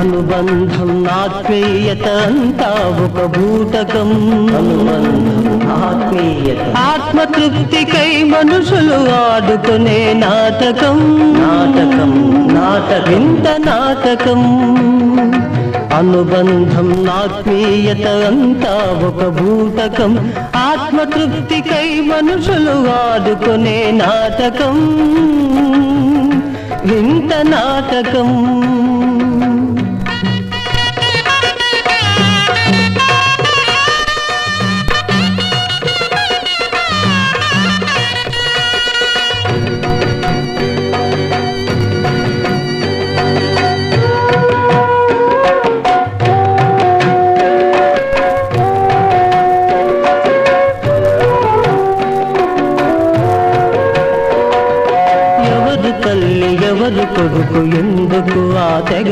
అనుబంధం ఆత్మీయత అంతా ఒక భూతకం. అనుబంధం ఆత్మీయత ఆత్మతృప్తికై మనుషులు ఆడుకునే నాటకం. నాటకం నాటకం. వింత నాటకం. అనుబంధం ఆత్మీయత అంతా ఒక భూతకం. ఆత్మతృప్తికై మనుషులు ఆడుకునే నాటకం. వింత నాటకం. ఎవరు తల్లి ఎవరు కొడుకు ఎందుకు ఆ తెగ